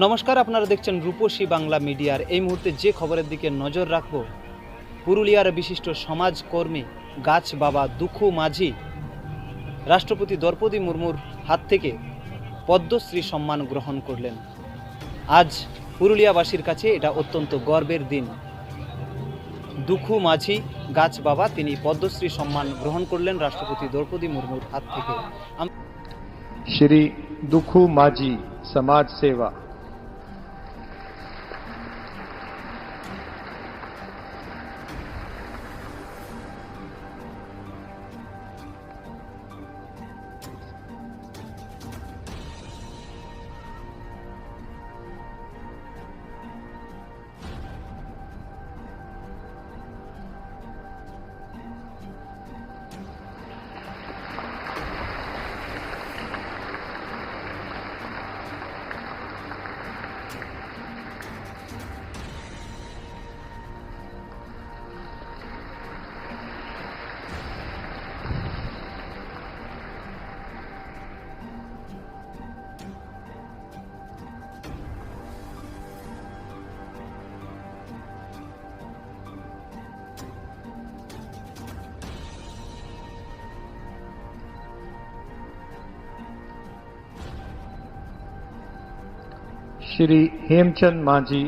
নমস্কার, আপনারা দেখছেন রূপসী বাংলা মিডিয়ার। এই মুহূর্তে যে খবরের দিকে নজর রাখব, পুরুলিয়ার বিশিষ্ট সমাজকর্মী গাছ বাবা দুখু মাঝি, রাষ্ট্রপতি দ্রৌপদী মুর্মুর হাত থেকে পদ্মশ্রী সম্মান গ্রহণ করলেন। আজ পুরুলিয়াবাসীর কাছে এটা অত্যন্ত গর্বের দিন। দুখু মাঝি, গাছ বাবা, তিনি পদ্মশ্রী সম্মান গ্রহণ করলেন রাষ্ট্রপতি দ্রৌপদী মুর্মুর হাত থেকে। শ্রী দুখু মাঝি সমাজ সেবা। श्री हेमचंद माझी